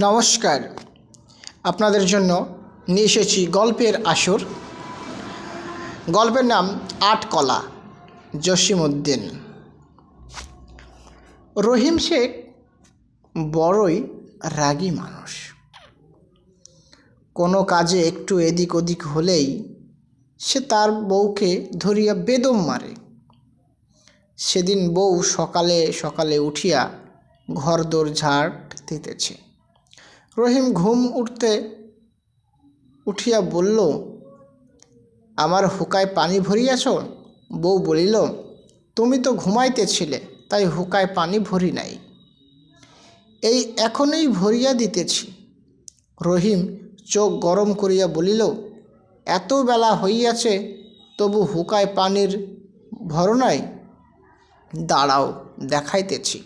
নমস্কার। আপনাদের জন্য নিয়ে এসেছি গল্পের আসর। গল্পের নাম আট কলা, জসিমউদ্দিন। রহিম শেখ বড়ই রাগী মানুষ। কোনো কাজে একটু এদিক ওদিক হলেই সে তার বউকে ধরিয়া বেদম মারে। সেদিন বউ সকালে সকালে উঠিয়া ঘর ঘরদোর ঝাড় দিতেছে। রহিম ঘুম উঠতে উঠিয়া বলল, আমার হুকায় পানি ভরিয়াছ? বউ বলিল, তুমি তো ঘুমাইতেছিলে, তাই হুকায় পানি ভরি নাই। এই এখনই ভরিয়া দিতেছি। রহিম চোখ গরম করিয়া বলিল, এত বেলা হইয়াছে, তবু হুকায় পানির ভর নাই? দাঁড়াও, দেখাইতেছি।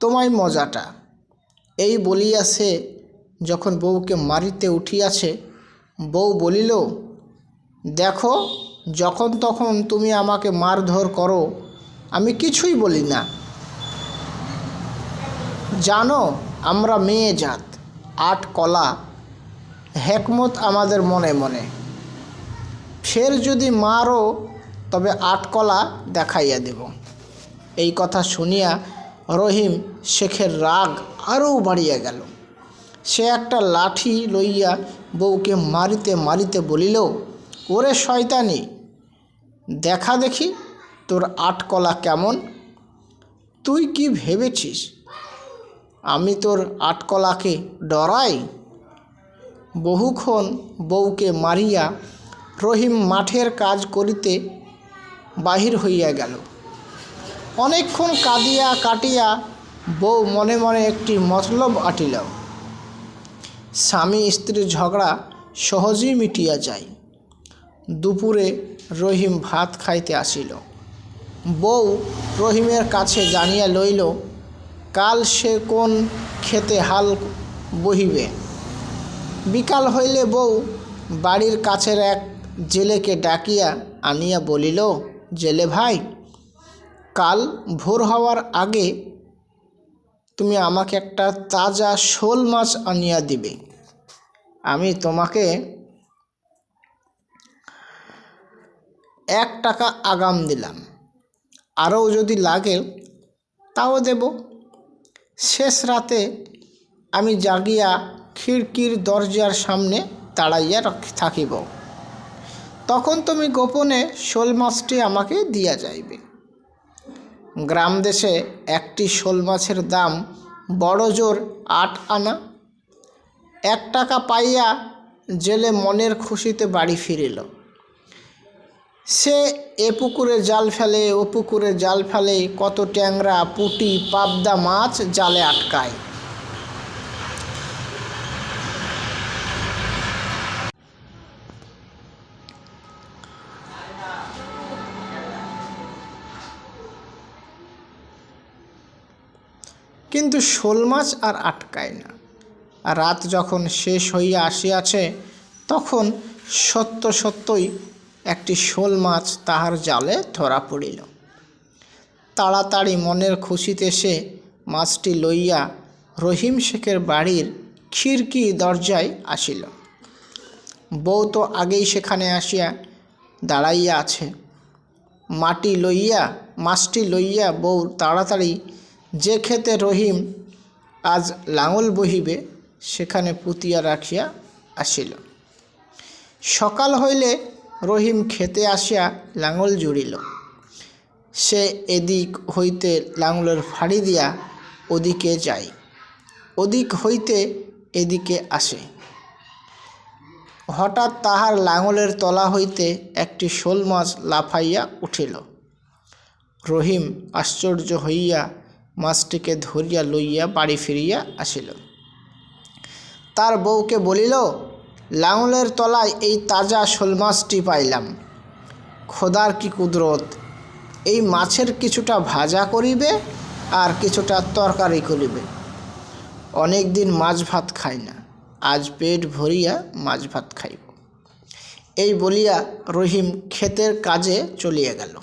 তোমায় মজাটা এই বলিয়া সে যখন বউকে মারিতে উঠিয়াছে, বউ বলিল, দেখো, যখন তখন তুমি আমাকে মারধর করো, আমি কিছুই বলি না। জানো, আমরা মেয়ে জাত, আট কলা, হেকমত আমাদের মনে মনে। ফের যদি মারো, তবে আট কলা দেখাইয়া দেব। এই কথা শুনিয়া রহিম শেখের রাগ আরও বাড়িয়া গেল। সে একটা লাঠি লইয়া বউকে মারিতে মারিতে বলিল, ওরে শয়তানি, দেখা দেখি তোর আটকলা কেমন? তুই কি ভেবেছিস আমি তোর আটকলাকে ডরাই? বহুক্ষণ বউকে মারিয়া রহিম মাঠের কাজ করিতে বাহির হইয়া গেল। অনেকক্ষণ কাঁদিয়া কাটিয়া বউ মনে মনে একটি মতলব আটিল। স্বামী স্ত্রীর ঝগড়া সহজেই মিটিয়া যায়। দুপুরে রহিম ভাত খাইতে আসিল। বউ রহিমের কাছে জানিয়া লইল, কাল সে কোন খেতে হাল বহিবে? বিকাল হইলে বউ বাড়ির কাছের এক জেলেকে ডাকিয়া আনিয়া বলিল, জেলে ভাই, কাল ভোর হওয়ার আগে তুমি আমাকে একটা তাজা শোল মাছ আনিয়া দিবে। আমি তোমাকে এক টাকা আগাম দিলাম। আরও যদি লাগে, তাও দেব। শেষ রাতে আমি জাগিয়া খিড়কির দরজার সামনে দাঁড়াইয়া থাকিব। তখন তুমি গোপনে শোল মাছটি আমাকে দিয়া যাইবে। গ্রাম দেশে একটি শোল মাছের দাম বড় জোর আট আনা। এক টাকা পাইয়া জেলে মনের খুশিতে বাড়ি ফিরিল। সে এ পুকুরে জাল ফেলে, ও পুকুরে জাল ফেলে কত ট্যাংরা, পুঁটি, পাবদা মাছ জালে আটকায়। কিন্তু শোল মাছ আর আটকায় না। রাত যখন শেষ হইয়া আসিয়াছে, তখন সত্য সত্যই একটি শোল মাছ তাহার জালে ধরা পড়িল। তাড়াতাড়ি মনের খুশিতে সে মাছটি লইয়া রহিম শেখের বাড়ির খিড়কি দরজায় আসিল। বউ তো আগেই সেখানে আসিয়া দাঁড়াইয়া আছে। মাটি লইয়া, মাছটি লইয়া বউ তাড়াতাড়ি যে ক্ষেতে রহিম আজ লাঙল বহিবে, সেখানে পুতিয়া রাখিয়া আসিল। সকাল হইলে রহিম খেতে আসিয়া লাঙল জুড়িল। সে এদিক হইতে লাঙলের ফাড়ি দিয়া ওদিকে যায়, ওদিক হইতে এদিকে আসে। হঠাৎ তাহার লাঙলের তলা হইতে একটি শোল মাছ লাফাইয়া উঠিল। রহিম আশ্চর্য হইয়া মাছটিকে ধরিয়া লইয়া বাড়ি ফিরিয়া আসিল। তার বউকে বলিল, লাঙলের তলায় এই তাজা শোল মাছটি পাইলাম। খোদার কি কুদরত, এই মাছের কিছুটা ভাজা করিবে আর কিছুটা তরকারি করিবে। অনেক দিন মাছ ভাত খাই না, আজ পেট ভরিয়া মাছ ভাত খাইব। এই বলিয়া রহিম ক্ষেতের কাজে চলিয়া গেল।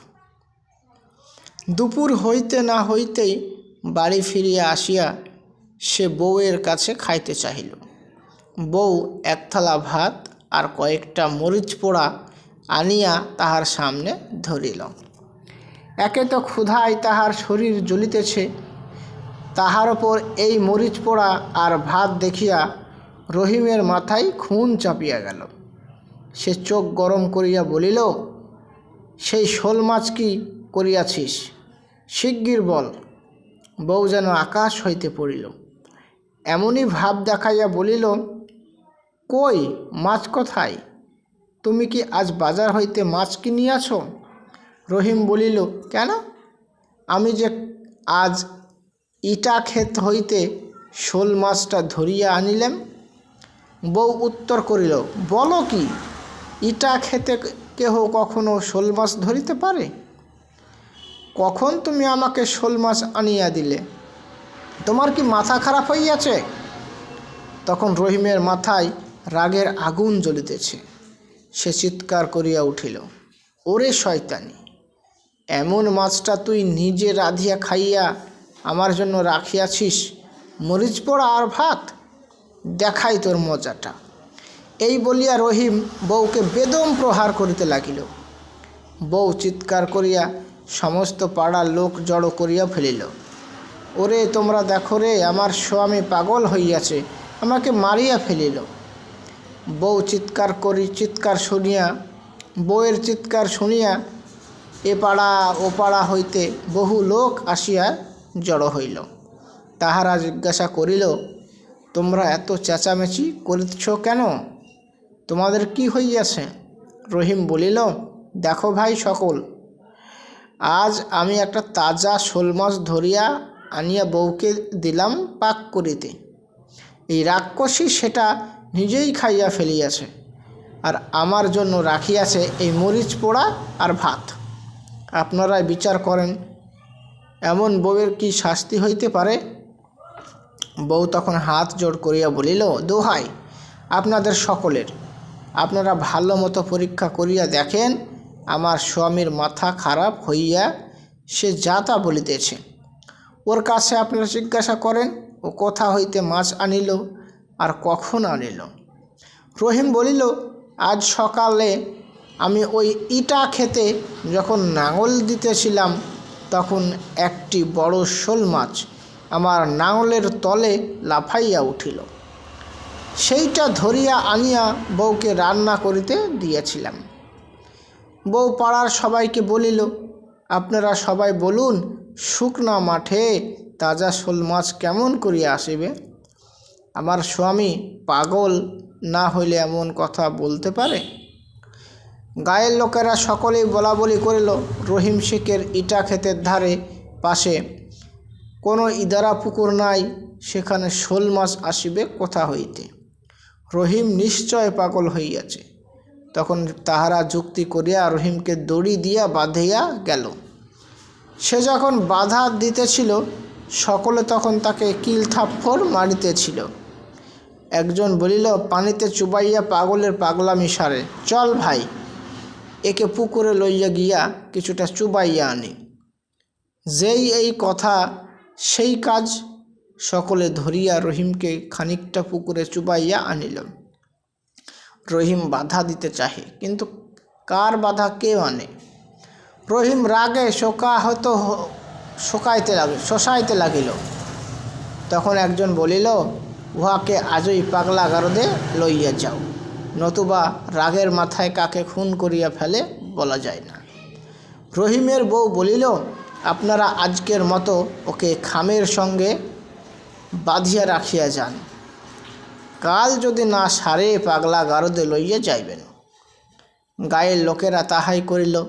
দুপুর হইতে না হইতেই বাড়ি ফিরিয়া আসিয়া সে বউয়ের কাছে খাইতে চাহিল। বউ এক থালা ভাত আর কয়েকটা মরিচ পোড়া আনিয়া তাহার সামনে ধরিল। একে তো ক্ষুধায় তাহার শরীর জ্বলিতেছে। তাহার ওপর এই মরিচ পোড়া আর ভাত দেখিয়া রহিমের মাথায় খুন চাপিয়া গেল। সে চোখ গরম করিয়া বলিল, সেই শোল মাছ কি করিয়াছিস? শিগগির বল। বউ যেন আকাশ হইতে পড়িল। এমনই ভাব দেখাইয়া বলিল, কই, মাছ কোথায়? তুমি কি আজ বাজার হইতে মাছ কিনিয়াছ? রহিম বলিল, কেন? আমি যে আজ ইটা ক্ষেত হইতে শোল মাছটা ধরিয়া আনিলাম। বউ উত্তর করিল, বলো কি, ইটা খেতে কেহ কখনো শোল মাছ ধরিতে পারে? কখন তুমি আমাকে শোল মাছ আনিয়া দিলে? তোমার কি মাথা খারাপ হইয়াছে? তখন রহিমের মাথায় রাগের আগুন জ্বলিতেছে। সে চিৎকার করিয়া উঠিল, ওরে শয়তানি, এমন মাছটা তুই নিজে রাধিয়া খাইয়া আমার জন্য রাখিয়াছিস? মরিচ পোড়া আর ভাত? দেখাই তোর মজাটা। এই বলিয়া রহিম বউকে বেদম প্রহার করিতে লাগিল। বউ চিৎকার করিয়া সমস্ত পাড়ার লোক জড়ো করিয়া ফেলিল। ওরে, তোমরা দেখো রে, আমার স্বামী পাগল হইয়াছে, আমাকে মারিয়া ফেলিল। বউ চিৎকার করি, চিৎকার শুনিয়া, বউয়ের চিৎকার শুনিয়া এ পাড়া ও পাড়া হইতে বহু লোক আসিয়া জড়ো হইল। তাহারা জিজ্ঞাসা করিল, তোমরা এত চেঁচামেচি করিতেছ কেন? তোমাদের কি হইয়াছে? রহিম বলিল, দেখো ভাই সকল আজ আমি একটা তাজা শোল মাছ ধরিয়া আনিয়া বউকে দিলাম পাক করিতে। এই রাক্ষসী সেটা নিজেই খাইয়া ফেলিয়াছে আর আমার জন্য রাখিয়াছে এই মরিচ পোড়া আর ভাত। আপনারাই বিচার করেন, এমন বউয়ের কি শাস্তি হইতে পারে? বউ তখন হাত জোড় করিয়া বলিল, দোহাই, আপনাদের সকলের। আপনারা ভালো মতো পরীক্ষা করিয়া দেখেন আমার স্বামীর মাথা খারাপ হইয়া সে যা তা বলিতেছে। ওর কাছে আপনারা জিজ্ঞাসা করেন, ও কোথা হইতে মাছ আনিল আর কখন আনিল? রহিম বলিল, আজ সকালে আমি ওই ইটা খেতে যখন নাঙল দিতেছিলাম, তখন একটি বড় শোল মাছ আমার নাঙলের তলে লাফাইয়া উঠিল। সেইটা ধরিয়া আনিয়া বউকে রান্না করিতে দিয়েছিলাম। বউ পাড়ার সবাইকে বলিল, আপনারা সবাই বলুন, শুকনা মাঠে তাজা শোল মাছ কেমন করিয়া আসিবে? আমার স্বামী পাগল না হইলে এমন কথা বলতে পারে? গায়ের লোকেরা সকলেই বলা বলি করিল, রহিম শেখের ইটা ক্ষেতের ধারে পাশে কোনো ইদারা পুকুর নাই, সেখানে শোল মাছ আসিবে কোথা হইতে? রহিম নিশ্চয় পাগল হইয়াছে। তখন তাহারা যুক্তি করিয়া রহিমকে দড়ি দিয়া বাঁধিয়া গেল। সে যখন বাধা দিতেছিল, সকলে তখন তাকে কিল থাপ্পড় মারিতেছিল। একজন বলিল, পানিতে চুবাইয়া পাগলের পাগলামি সারে। চল ভাই, একে পুকুরে লইয়া গিয়া কিছুটা চুবাইয়া আনি। যেই এই কথা, সেই কাজ সকলে ধরিয়া রহিমকে খানিকটা পুকুরে চুবাইয়া আনিল। রহিম বাধা দিতে চাহে, কিন্তু কার বাধা কে আনে? রহিম রাগে শোকাহত হ- শোকাইতে লাগিল, শোষাইতে লাগিল। তখন একজন বলিল, উহাকে আজই পাগলা গারদে লইয়া যাও, নতুবা রাগের মাথায় কাকে খুন করিয়া ফেলে বলা যায় না। রহিমের বউ বলিল, আপনারা আজকের মতো ওকে খামের সঙ্গে বাঁধিয়া রাখিয়া যান কাল যদি না সারে পাগলা গারদে লইয়া যাইবেন। গায়ের লোকেরা তাহাই করিল,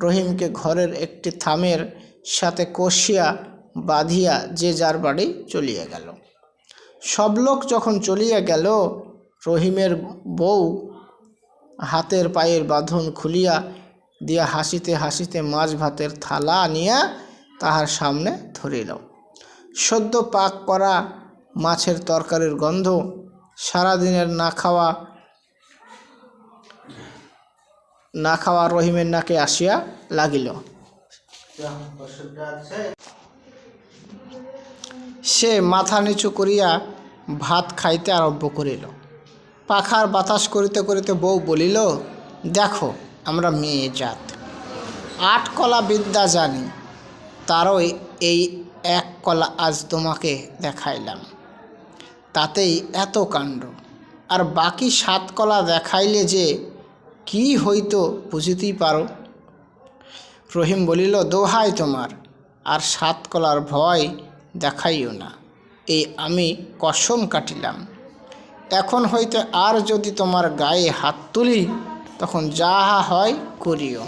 রহিমকে ঘরের একটি থামের সাথে কষিয়া বাঁধিয়া যে যার বাড়ি চলিয়া গেল। সব লোক যখন চলিয়া গেল, রহিমের বউ হাতের পায়ের বাঁধন খুলিয়া দিয়া হাসিতে হাসিতে মাছ ভাতের থালা আনিয়া তাহার সামনে ধরিল। সদ্য পাক করা মাছের তরকারির গন্ধ সারাদিনের না খাওয়া না খাওয়া রহিমের নাকে আসিয়া লাগিল। সে মাথা নিচু করিয়া ভাত খাইতে আরম্ভ করিল। পাখার বাতাস করিতে করিতে বউ বলিল, দেখো, আমরা মেয়ে জাত। আট কলা বিদ্যা জানি, তারই এই এক কলা আজ তোমাকে দেখাইলাম। তাতেই এত কাণ্ড। আর বাকি সাত কলা দেখাইলে যে কি হইতো বুঝিতেই পারো। রহিম বলিল, দোহাই তোমার, আর সাত কলার ভয় দেখাইও না। এই আমি কসম কাটিলাম। এখন হইতে আর যদি তোমার গায়ে হাত তুলি, তখন যাহা হয় করিও।